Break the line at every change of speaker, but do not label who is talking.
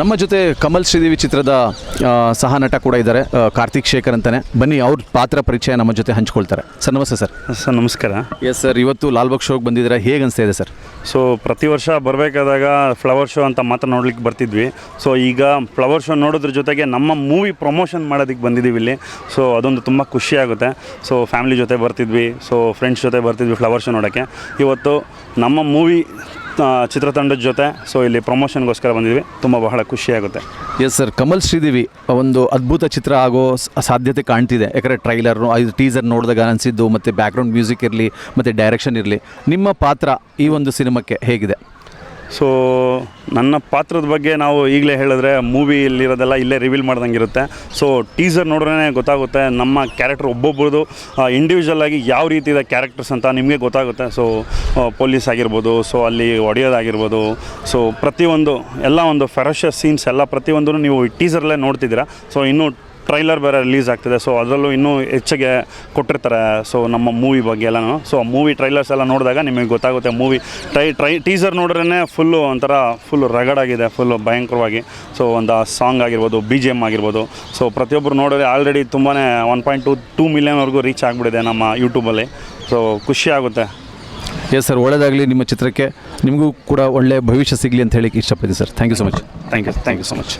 ನಮ್ಮ ಜೊತೆ ಕಮಲ್ ಶ್ರೀದೇವಿ ಚಿತ್ರದ ಸಹ ನಟ ಕೂಡ ಇದ್ದಾರೆ ಕಾರ್ತಿಕ್ ಶೇಖರ್ ಅಂತಾನೆ. ಬನ್ನಿ ಅವ್ರ ಪಾತ್ರ ಪರಿಚಯ ನಮ್ಮ ಜೊತೆ ಹಂಚ್ಕೊಳ್ತಾರೆ. ಸರ್ ನಮಸ್ತೆ ಸರ್.
ಸರ್ ನಮಸ್ಕಾರ.
ಎಸ್ ಸರ್ ಇವತ್ತು ಲಾಲ್ಬಾಗ್ ಶೋಗೆ ಬಂದಿದ್ದೀರಾ? ಹೇಗೆ ಅನಿಸ್ತಾ ಇದೆ ಸರ್?
ಸೊ ಪ್ರತಿ ವರ್ಷ ಬರಬೇಕಾದಾಗ ಫ್ಲವರ್ ಶೋ ಅಂತ ಮಾತ್ರ ನೋಡ್ಲಿಕ್ಕೆ ಬರ್ತಿದ್ವಿ. ಸೊ ಈಗ ಫ್ಲವರ್ ಶೋ ನೋಡೋದ್ರ ಜೊತೆಗೆ ನಮ್ಮ ಮೂವಿ ಪ್ರಮೋಷನ್ ಮಾಡೋದಕ್ಕೆ ಬಂದಿದ್ದೀವಿ ಇಲ್ಲಿ. ಸೊ ಅದೊಂದು ತುಂಬ ಖುಷಿ ಆಗುತ್ತೆ. ಸೊ ಫ್ಯಾಮಿಲಿ ಜೊತೆ ಬರ್ತಿದ್ವಿ. ಸೊ ಫ್ರೆಂಡ್ಸ್ ಜೊತೆ ಬರ್ತಿದ್ವಿ ಫ್ಲವರ್ ಶೋ ನೋಡೋಕ್ಕೆ. ಇವತ್ತು ನಮ್ಮ ಮೂವಿ ಚಿತ್ರತಂಡದ ಜೊತೆ ಸೊ ಇಲ್ಲಿ ಪ್ರಮೋಷನ್ಗೋಸ್ಕರ ಬಂದಿದ್ವಿ. ತುಂಬ ಬಹಳ ಖುಷಿಯಾಗುತ್ತೆ.
ಎಸ್ ಸರ್ ಕಮಲ್ ಶ್ರೀದೇವಿ ಒಂದು ಅದ್ಭುತ ಚಿತ್ರ ಆಗೋ ಸಾಧ್ಯತೆ ಕಾಣ್ತಿದೆ. ಯಾಕಂದರೆ ಟ್ರೈಲರ್ ಇದು ಟೀಸರ್ ನೋಡಿದಾಗ ಅನಿಸಿದ್ದು ಮತ್ತು ಬ್ಯಾಕ್ಗ್ರೌಂಡ್ ಮ್ಯೂಸಿಕ್ ಇರಲಿ ಮತ್ತು ಡೈರೆಕ್ಷನ್ ಇರಲಿ. ನಿಮ್ಮ ಪಾತ್ರ ಈ ಒಂದು ಸಿನಿಮಾಕ್ಕೆ ಹೇಗಿದೆ?
ಸೊ ನನ್ನ ಪಾತ್ರದ ಬಗ್ಗೆ ನಾವು ಈಗಲೇ ಹೇಳಿದ್ರೆ ಮೂವಿಯಲ್ಲಿರೋದೆಲ್ಲ ಇಲ್ಲೇ ರಿವೀಲ್ ಮಾಡ್ದಂಗೆ ಇರುತ್ತೆ ಸೊ ಟೀಸರ್ ನೋಡ್ರೇ ಗೊತ್ತಾಗುತ್ತೆ ನಮ್ಮ ಕ್ಯಾರೆಕ್ಟರ್ ಒಬ್ಬೊಬ್ಬರದು ಇಂಡಿವಿಜುವಲ್ ಆಗಿ ಯಾವ ರೀತಿ ಇದೆ ಕ್ಯಾರೆಕ್ಟರ್ಸ್ ಅಂತ ನಿಮಗೆ ಗೊತ್ತಾಗುತ್ತೆ. ಸೊ ಪೊಲೀಸ್ ಆಗಿರ್ಬೋದು ಸೊ ಅಲ್ಲಿ ಒಡೆಯೋದಾಗಿರ್ಬೋದು ಸೊ ಪ್ರತಿಯೊಂದು, ಎಲ್ಲ ಒಂದು ಫೆರಶಸ್ ಸೀನ್ಸ್ ಎಲ್ಲ ಪ್ರತಿಯೊಂದನ್ನು ನೀವು ಟೀಸರ್ಲೇ ನೋಡ್ತಿದ್ದೀರಾ. ಸೊ ಇನ್ನೂ ಟ್ರೈಲರ್ ಬೇರೆ ರಿಲೀಸ್ ಆಗ್ತಿದೆ. ಸೊ ಅದರಲ್ಲೂ ಇನ್ನೂ ಹೆಚ್ಚಿಗೆ ಕೊಟ್ಟಿರ್ತಾರೆ. ಸೊ ನಮ್ಮ ಮೂವಿ ಬಗ್ಗೆ ಎಲ್ಲನೂ. ಸೊ ಮೂವಿ ಟ್ರೈಲರ್ಸ್ ಎಲ್ಲ ನೋಡಿದಾಗ ನಿಮಗೆ ಗೊತ್ತಾಗುತ್ತೆ ಮೂವಿ ಟ್ರೈ ಟ್ರೈ ಟೀಸರ್ ನೋಡ್ರೇ ಫುಲ್ಲು ಒಂಥರ ಫುಲ್ ರಗಡಾಗಿದೆ ಫುಲ್ಲು ಭಯಂಕರವಾಗಿ. ಸೊ ಒಂದು ಸಾಂಗ್ ಆಗಿರ್ಬೋದು ಬಿ ಜಿ ಎಂ ಆಗಿರ್ಬೋದು. ಸೊ ಪ್ರತಿಯೊಬ್ಬರು ನೋಡಿದ್ರೆ ಆಲ್ರೆಡಿ ತುಂಬಾ ಒನ್ ಪಾಯಿಂಟ್ ಟು ಟೂ ಮಿಲಿಯನ್ವರೆಗೂ ರೀಚ್ ಆಗಿಬಿಟ್ಟಿದೆ ನಮ್ಮ ಯೂಟ್ಯೂಬಲ್ಲಿ ಸೊ ಖುಷಿ ಆಗುತ್ತೆ.
ಎಸ್ ಸರ್ ಒಳ್ಳೆಯದಾಗಲಿ ನಿಮ್ಮ ಚಿತ್ರಕ್ಕೆ. ನಿಮಗೂ ಕೂಡ ಒಳ್ಳೆಯ ಭವಿಷ್ಯ ಸಿಗಲಿ ಅಂತ ಹೇಳಿ ಇಷ್ಟಪಡ್ತೀನಿ sir thank you so much
thank you thank you so much